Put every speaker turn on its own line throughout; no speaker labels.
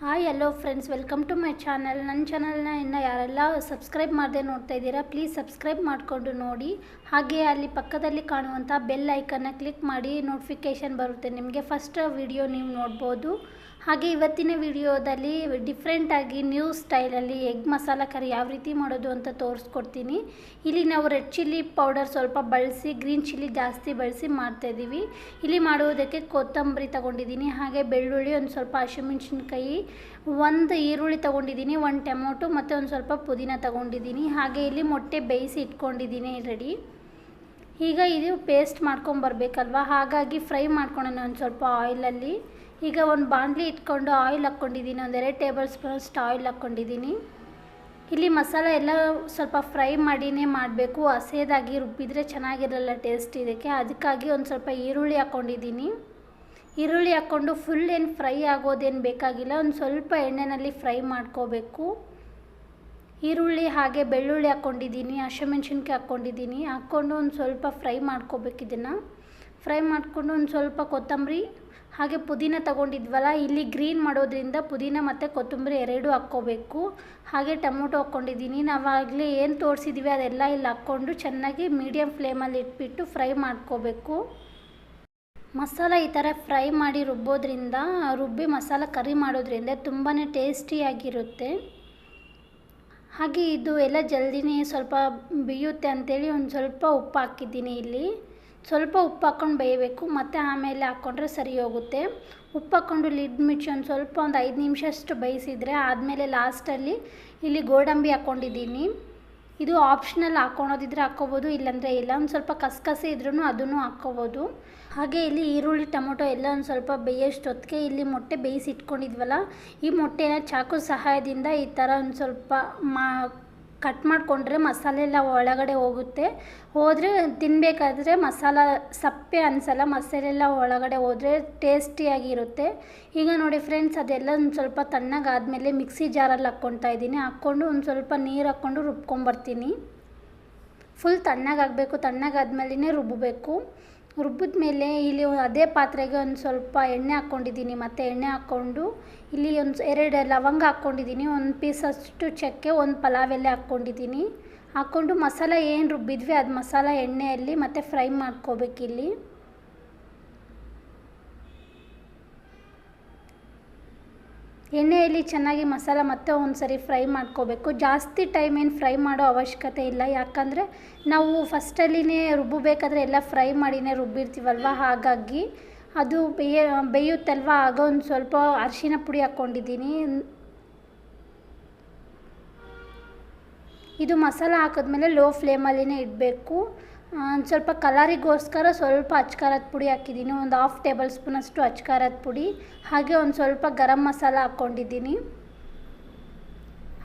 Hi hello friends welcome to my channel ನನ್ನ ಚಾನಲ್ನ ಇನ್ನು ಯಾರೆಲ್ಲ ಸಬ್ಸ್ಕ್ರೈಬ್ ಮಾಡದೆ ನೋಡ್ತಾ ಇದ್ದೀರಾ ಪ್ಲೀಸ್ ಸಬ್ಸ್ಕ್ರೈಬ್ ಮಾಡಿಕೊಂಡು ನೋಡಿ. ಹಾಗೆ ಅಲ್ಲಿ ಪಕ್ಕದಲ್ಲಿ ಕಾಣುವಂಥ ಬೆಲ್ ಐಕನ್ನ ಕ್ಲಿಕ್ ಮಾಡಿ ನೋಟಿಫಿಕೇಷನ್ ಬರುತ್ತೆ. ನಿಮಗೆ ಫಸ್ಟ್ ವಿಡಿಯೋ ನೀವು ನೋಡ್ಬೋದು. ಹಾಗೆ ಇವತ್ತಿನ ವಿಡಿಯೋದಲ್ಲಿ ಡಿಫ್ರೆಂಟಾಗಿ ನ್ಯೂ ಸ್ಟೈಲಲ್ಲಿ ಎಗ್ ಮಸಾಲ ಕರಿ ಯಾವ ರೀತಿ ಮಾಡೋದು ಅಂತ ತೋರಿಸ್ಕೊಡ್ತೀನಿ. ಇಲ್ಲಿ ನಾವು ರೆಡ್ ಚಿಲ್ಲಿ ಪೌಡರ್ ಸ್ವಲ್ಪ ಬಳಸಿ ಗ್ರೀನ್ ಚಿಲ್ಲಿ ಜಾಸ್ತಿ ಬಳಸಿ ಮಾಡ್ತಾಯಿದ್ದೀವಿ ಇಲ್ಲಿ ಮಾಡುವುದಕ್ಕೆ ಕೊತ್ತಂಬರಿ ತಗೊಂಡಿದ್ದೀನಿ, ಹಾಗೆ ಬೆಳ್ಳುಳ್ಳಿ ಒಂದು ಸ್ವಲ್ಪ ಹಸಿಮೆಣ್ಸಿನ್ಕಾಯಿ, ಒಂದು ಈರುಳ್ಳಿ ತೊಗೊಂಡಿದ್ದೀನಿ, ಒಂದು ಟೊಮೊಟೊ ಮತ್ತು ಒಂದು ಸ್ವಲ್ಪ ಪುದೀನ ತಗೊಂಡಿದ್ದೀನಿ. ಹಾಗೆ ಇಲ್ಲಿ ಮೊಟ್ಟೆ ಬೇಯಿಸಿ ಇಟ್ಕೊಂಡಿದ್ದೀನಿ ರೆಡಿ ಈಗ ಇದು ಪೇಸ್ಟ್ ಮಾಡ್ಕೊಂಬರ್ಬೇಕಲ್ವ ಹಾಗಾಗಿ ಫ್ರೈ ಮಾಡ್ಕೊಳೋಣ ಒಂದು ಸ್ವಲ್ಪ ಆಯಿಲಲ್ಲಿ ಈಗ ಒಂದು ಬಾಣಲಿ ಇಟ್ಕೊಂಡು ಆಯಿಲ್ ಹಾಕ್ಕೊಂಡಿದ್ದೀನಿ ಒಂದೆರಡು ಟೇಬಲ್ ಸ್ಪೂನಷ್ಟು ಆಯಿಲ್ ಹಾಕ್ಕೊಂಡಿದ್ದೀನಿ ಇಲ್ಲಿ ಮಸಾಲ ಎಲ್ಲ ಸ್ವಲ್ಪ ಫ್ರೈ ಮಾಡಿನೇ ಮಾಡಬೇಕು ಹಸೇದಾಗಿ ರುಬ್ಬಿದರೆ ಚೆನ್ನಾಗಿರಲ್ಲ ಟೇಸ್ಟ್ ಇದಕ್ಕೆ. ಅದಕ್ಕಾಗಿ ಒಂದು ಸ್ವಲ್ಪ ಈರುಳ್ಳಿ ಹಾಕ್ಕೊಂಡಿದ್ದೀನಿ ಈರುಳ್ಳಿ ಹಾಕ್ಕೊಂಡು ಫುಲ್ ಏನು ಫ್ರೈ ಆಗೋದೇನು ಬೇಕಾಗಿಲ್ಲ, ಒಂದು ಸ್ವಲ್ಪ ಎಣ್ಣೆಯಲ್ಲಿ ಫ್ರೈ ಮಾಡ್ಕೋಬೇಕು. ಈರುಳ್ಳಿ ಹಾಗೆ ಬೆಳ್ಳುಳ್ಳಿ ಹಾಕ್ಕೊಂಡಿದ್ದೀನಿ ಹಸಿಮೆಣ್ಸಿನ್ಕಾಯಿ ಹಾಕ್ಕೊಂಡಿದ್ದೀನಿ ಹಾಕ್ಕೊಂಡು ಒಂದು ಸ್ವಲ್ಪ ಫ್ರೈ ಮಾಡ್ಕೋಬೇಕು ಇದನ್ನು. ಫ್ರೈ ಮಾಡಿಕೊಂಡು ಒಂದು ಸ್ವಲ್ಪ ಕೊತ್ತಂಬರಿ ಹಾಗೆ ಪುದೀನ ತಗೊಂಡಿದ್ವಲ್ಲ, ಇಲ್ಲಿ ಗ್ರೀನ್ ಮಾಡೋದ್ರಿಂದ ಪುದೀನ ಮತ್ತು ಕೊತ್ತಂಬರಿ ಎರಡೂ ಹಾಕ್ಕೋಬೇಕು. ಹಾಗೆ ಟೊಮೊಟೊ ಹಾಕ್ಕೊಂಡಿದ್ದೀನಿ. ನಾವಾಗಲೇ ಏನು ತೋರಿಸಿದ್ವಿ ಅದೆಲ್ಲ ಇಲ್ಲಿ ಹಾಕ್ಕೊಂಡು ಚೆನ್ನಾಗಿ ಮೀಡಿಯಮ್ ಫ್ಲೇಮಲ್ಲಿ ಇಟ್ಬಿಟ್ಟು ಫ್ರೈ ಮಾಡ್ಕೋಬೇಕು. ಮಸಾಲ ಈ ಥರ ಫ್ರೈ ಮಾಡಿ ರುಬ್ಬೋದ್ರಿಂದ, ರುಬ್ಬಿ ಮಸಾಲ ಕರಿ ಮಾಡೋದ್ರಿಂದ ತುಂಬಾ ಟೇಸ್ಟಿಯಾಗಿರುತ್ತೆ ಹಾಗೆ ಇದು ಎಲ್ಲ ಜಲ್ದಿನೇ ಸ್ವಲ್ಪ ಬೇಯುತ್ತೆ ಅಂಥೇಳಿ ಒಂದು ಸ್ವಲ್ಪ ಉಪ್ಪು ಹಾಕಿದ್ದೀನಿ ಇಲ್ಲಿ. ಸ್ವಲ್ಪ ಉಪ್ಪು ಹಾಕ್ಕೊಂಡು ಬೇಯಬೇಕು, ಮತ್ತು ಆಮೇಲೆ ಹಾಕ್ಕೊಂಡ್ರೆ ಸರಿ ಹೋಗುತ್ತೆ. ಉಪ್ಪು ಹಾಕ್ಕೊಂಡು ಲಿಡ್ ಮುಚ್ಚಿ ಒಂದು ಸ್ವಲ್ಪ ಒಂದು ಐದು ನಿಮಿಷ ಅಷ್ಟು ಬೇಯಿಸಿದರೆ ಆದಮೇಲೆ ಲಾಸ್ಟಲ್ಲಿ ಇಲ್ಲಿ ಗೋಡಂಬಿ ಹಾಕ್ಕೊಂಡಿದ್ದೀನಿ. ಇದು ಆಪ್ಷನಲ್ ಹಾಕ್ಕೊಳೋದಿದ್ರೆ ಹಾಕ್ಕೋಬೋದು, ಇಲ್ಲಾಂದರೆ ಇಲ್ಲ. ಒಂದು ಸ್ವಲ್ಪ ಕಸಕಸಿ ಇದ್ರೂ ಅದನ್ನು ಹಾಕ್ಕೋಬೋದು. ಹಾಗೆ ಇಲ್ಲಿ ಈರುಳ್ಳಿ, ಟೊಮೊಟೊ ಎಲ್ಲ ಒಂದು ಸ್ವಲ್ಪ ಬೇಯೋಷ್ಟೊತ್ತಿಗೆ ಇಲ್ಲಿ ಮೊಟ್ಟೆ ಬೇಯಿಸಿ ಇಟ್ಕೊಂಡಿದ್ವಲ್ಲ ಈ ಮೊಟ್ಟೆನ ಚಾಕು ಸಹಾಯದಿಂದ ಈ ಥರ ಒಂದು ಸ್ವಲ್ಪ ಮಾ ಕಟ್ ಮಾಡಿಕೊಂಡ್ರೆ ಮಸಾಲೆ ಎಲ್ಲ ಒಳಗಡೆ ಹೋಗುತ್ತೆ. ಹೋದರೆ ತಿನ್ನಬೇಕಾದ್ರೆ ಮಸಾಲ, ಸಪ್ಪೆ ಅನಿಸಲ್ಲ, ಮಸಾಲೆ ಎಲ್ಲ ಒಳಗಡೆ ಹೋದರೆ ಟೇಸ್ಟಿಯಾಗಿರುತ್ತೆ. ಈಗ ನೋಡಿ ಫ್ರೆಂಡ್ಸ್ ಅದೆಲ್ಲ ಒಂದು ಸ್ವಲ್ಪ ತಣ್ಣಗಾದಮೇಲೆ ಮಿಕ್ಸಿ ಜಾರಲ್ಲಿ ಹಾಕ್ಕೊತಾ ಇದ್ದೀನಿ. ಹಾಕ್ಕೊಂಡು ಒಂದು ಸ್ವಲ್ಪ ನೀರು ಹಾಕ್ಕೊಂಡು ರುಬ್ಕೊಂಬರ್ತೀನಿ. ಫುಲ್ ತಣ್ಣಗಾಗಬೇಕು ತಣ್ಣಗಾದ್ಮೇಲೆ ರುಬ್ಬಬೇಕು ರುಬ್ಬಿದ ಮೇಲೆ ಇಲ್ಲಿ ಅದೇ ಪಾತ್ರೆಗೆ ಒಂದು ಸ್ವಲ್ಪ ಎಣ್ಣೆ ಹಾಕ್ಕೊಂಡಿದ್ದೀನಿ. ಮತ್ತು ಎಣ್ಣೆ ಹಾಕ್ಕೊಂಡು ಇಲ್ಲಿ ಒಂದು ಎರಡು ಲವಂಗ ಹಾಕ್ಕೊಂಡಿದ್ದೀನಿ. ಒಂದು ಪೀಸಷ್ಟು ಚಕ್ಕೆ, ಒಂದು ಪಲಾವ್ ಎಲೆ ಹಾಕ್ಕೊಂಡಿದ್ದೀನಿ. ಹಾಕ್ಕೊಂಡು ಮಸಾಲ ಏನು ರುಬ್ಬಿದ್ವಿ, ಅದು ಮಸಾಲ ಎಣ್ಣೆಯಲ್ಲಿ ಮತ್ತು ಫ್ರೈ ಮಾಡ್ಕೋಬೇಕಿಲ್ಲಿ. ಎಣ್ಣೆಯಲ್ಲಿ ಚೆನ್ನಾಗಿ ಮಸಾಲ ಮತ್ತೆ ಒಂದು ಸರಿ ಫ್ರೈ ಮಾಡ್ಕೋಬೇಕು. ಜಾಸ್ತಿ ಟೈಮ್ ಏನು ಫ್ರೈ ಮಾಡೋ ಅವಶ್ಯಕತೆ ಇಲ್ಲ. ಯಾಕಂದರೆ ನಾವು ಫಸ್ಟಲ್ಲಿನೇ ರುಬ್ಬಬೇಕಾದ್ರೆ ಎಲ್ಲ ಫ್ರೈ ಮಾಡಿನೇ ರುಬ್ಬಿರ್ತೀವಲ್ವ? ಹಾಗಾಗಿ ಅದು ಬೇಯ, ಬೇಯುತ್ತಲ್ವ? ಆಗ ಒಂದು ಸ್ವಲ್ಪ ಅರಿಶಿನ ಪುಡಿ ಹಾಕ್ಕೊಂಡಿದ್ದೀನಿ ಇದು ಮಸಾಲ ಹಾಕಿದ್ಮೇಲೆ ಲೋ ಫ್ಲೇಮಲ್ಲಿನೇ ಇಡಬೇಕು. ಸ್ವಲ್ಪ ಕಲರಿಗೋಸ್ಕರ ಸ್ವಲ್ಪ ಅಚ್ಕಾರದ ಪುಡಿ ಹಾಕಿದ್ದೀನಿ. ಒಂದು ಹಾಫ್ ಟೇಬಲ್ ಸ್ಪೂನಷ್ಟು ಅಚ್ಕಾರದ ಪುಡಿ, ಹಾಗೆ ಒಂದು ಸ್ವಲ್ಪ ಗರಂ ಮಸಾಲ ಹಾಕ್ಕೊಂಡಿದ್ದೀನಿ.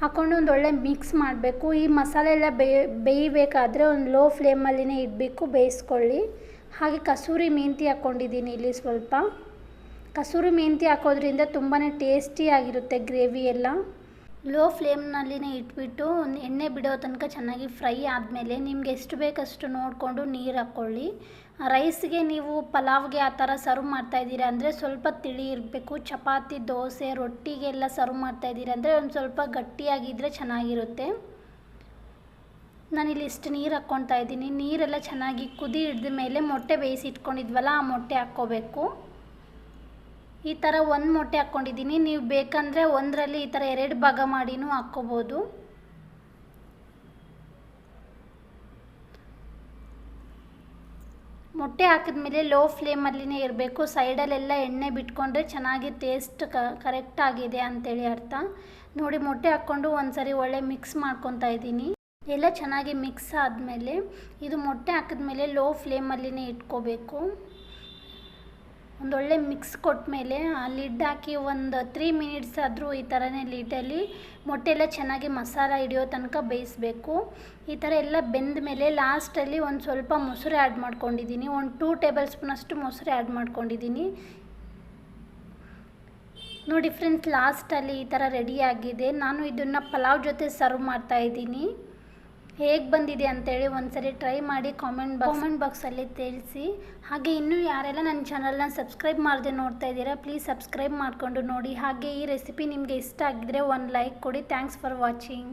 ಹಾಕ್ಕೊಂಡು ಒಂದು ಒಳ್ಳೆ ಮಿಕ್ಸ್ ಮಾಡಬೇಕು. ಈ ಮಸಾಲೆ ಎಲ್ಲ ಬೇಯ ಬೇಯಬೇಕಾದ್ರೆ ಒಂದು ಲೋ ಫ್ಲೇಮಲ್ಲಿನೇ ಇಡಬೇಕು, ಬೇಯಿಸ್ಕೊಳ್ಳಿ. ಹಾಗೆ ಕಸೂರಿ ಮೆಂತಿ ಹಾಕ್ಕೊಂಡಿದ್ದೀನಿ ಇಲ್ಲಿ ಸ್ವಲ್ಪ. ಕಸೂರಿ ಮೆಂತಿ ಹಾಕೋದ್ರಿಂದ ತುಂಬಾ ಟೇಸ್ಟಿಯಾಗಿರುತ್ತೆ ಗ್ರೇವಿ ಎಲ್ಲ. ಲೋ ಫ್ಲೇಮ್ನಲ್ಲಿನೇ ಇಟ್ಬಿಟ್ಟು ಎಣ್ಣೆ ಬಿಡೋ ತನಕ ಚೆನ್ನಾಗಿ ಫ್ರೈ ಆದಮೇಲೆ ನಿಮ್ಗೆ ಎಷ್ಟು ಬೇಕಷ್ಟು ನೋಡಿಕೊಂಡು ನೀರು ಹಾಕ್ಕೊಳ್ಳಿ. ರೈಸ್ಗೆ ನೀವು ಪಲಾವ್ಗೆ ಆ ಥರ ಸರ್ವ್ ಮಾಡ್ತಾಯಿದ್ದೀರಾ ಅಂದರೆ ಸ್ವಲ್ಪ ತಿಳಿ ಇರಬೇಕು. ಚಪಾತಿ, ದೋಸೆ ರೊಟ್ಟಿಗೆಲ್ಲ ಸರ್ವ್ ಮಾಡ್ತಾಯಿದ್ದೀರಾ ಅಂದರೆ ಒಂದು ಸ್ವಲ್ಪ ಗಟ್ಟಿಯಾಗಿದ್ದರೆ ಚೆನ್ನಾಗಿರುತ್ತೆ. ನಾನಿಲ್ಲಿ ಇಷ್ಟು ನೀರು ಹಾಕ್ಕೊತಾ ಇದ್ದೀನಿ. ನೀರೆಲ್ಲ ಚೆನ್ನಾಗಿ ಕುದಿ ಹಿಡಿದ ಮೇಲೆ ಮೊಟ್ಟೆ ಬೇಯಿಸಿಟ್ಕೊಂಡಿದ್ವಲ್ಲ ಆ ಮೊಟ್ಟೆ ಹಾಕ್ಕೋಬೇಕು. ಈ ಥರ ಒಂದು ಮೊಟ್ಟೆ ಹಾಕ್ಕೊಂಡಿದ್ದೀನಿ ನೀವು ಬೇಕಂದರೆ ಒಂದರಲ್ಲಿ ಈ ಥರ ಎರಡು ಭಾಗ ಮಾಡಿನೂ ಹಾಕ್ಕೋಬೋದು. ಮೊಟ್ಟೆ ಹಾಕಿದ್ಮೇಲೆ ಲೋ ಫ್ಲೇಮಲ್ಲಿನೇ ಇರಬೇಕು. ಸೈಡಲ್ಲೆಲ್ಲ ಎಣ್ಣೆ ಬಿಟ್ಕೊಂಡ್ರೆ ಚೆನ್ನಾಗಿ ಟೇಸ್ಟ್ ಕ ಕರೆಕ್ಟಾಗಿದೆ ಅಂತೇಳಿ ಅರ್ಥ. ನೋಡಿ, ಮೊಟ್ಟೆ ಹಾಕ್ಕೊಂಡು ಒಂದು ಸರಿ ಒಳ್ಳೆ ಮಿಕ್ಸ್ ಮಾಡ್ಕೊತಾ ಇದ್ದೀನಿ. ಎಲ್ಲ ಚೆನ್ನಾಗಿ ಮಿಕ್ಸ್ ಆದಮೇಲೆ ಇದು ಮೊಟ್ಟೆ ಹಾಕಿದ್ಮೇಲೆ ಲೋ ಫ್ಲೇಮಲ್ಲಿನೇ ಇಟ್ಕೋಬೇಕು. ಒಂದೊಳ್ಳೆ ಮಿಕ್ಸ್ ಕೊಟ್ಟಮೇಲೆ ಆ ಲಿಡ್ ಹಾಕಿ ಒಂದು ತ್ರೀ ಮಿನಿಟ್ಸ್ ಆದರೂ ಈ ಥರನೇ ಲಿಡಲ್ಲಿ ಮೊಟ್ಟೆ ಎಲ್ಲ ಚೆನ್ನಾಗಿ ಮಸಾಲ ಹಿಡಿಯೋ ತನಕ ಬೇಯಿಸಬೇಕು. ಈ ಥರ ಎಲ್ಲ ಬೆಂದ ಮೇಲೆ ಲಾಸ್ಟಲ್ಲಿ ಒಂದು ಸ್ವಲ್ಪ ಮೊಸರು ಆ್ಯಡ್ ಮಾಡ್ಕೊಂಡಿದ್ದೀನಿ. ಒಂದು ಟೂ ಟೇಬಲ್ ಸ್ಪೂನಷ್ಟು ಮೊಸರು ಆ್ಯಡ್ ಮಾಡ್ಕೊಂಡಿದ್ದೀನಿ. ನೋಡಿ ಫ್ರೆಂಡ್ಸ್ ಲಾಸ್ಟಲ್ಲಿ ಈ ಥರ ರೆಡಿಯಾಗಿದೆ ನಾನು ಇದನ್ನು ಪಲಾವ್ ಜೊತೆ ಸರ್ವ್ ಮಾಡ್ತಾಯಿದ್ದೀನಿ ಹೇಗೆ ಬಂದಿದೆ ಅಂತೇಳಿ ಒಂದ್ಸರಿ ಟ್ರೈ ಮಾಡಿ ಕಾಮೆಂಟ್ ಕಾಮೆಂಟ್ ಬಾಕ್ಸಲ್ಲಿ ತಿಳಿಸಿ. ಹಾಗೆ ಇನ್ನೂ ಯಾರೆಲ್ಲ ನನ್ನ ಚಾನಲ್ನ ಸಬ್ಸ್ಕ್ರೈಬ್ ಮಾಡದೆ ನೋಡ್ತಾ ಇದ್ದೀರಾ ಪ್ಲೀಸ್ ಸಬ್ಸ್ಕ್ರೈಬ್ ಮಾಡಿಕೊಂಡು ನೋಡಿ. ಹಾಗೆ ಈ ರೆಸಿಪಿ ನಿಮಗೆ ಇಷ್ಟ ಆಗಿದ್ರೆ ಒಂದು ಲೈಕ್ ಕೊಡಿ. Thanks for watching